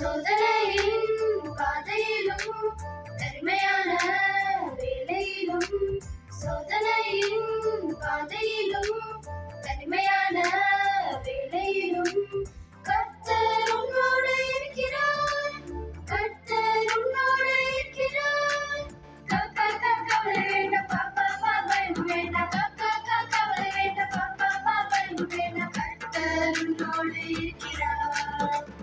Söyle கொண்டிருக்கிறார்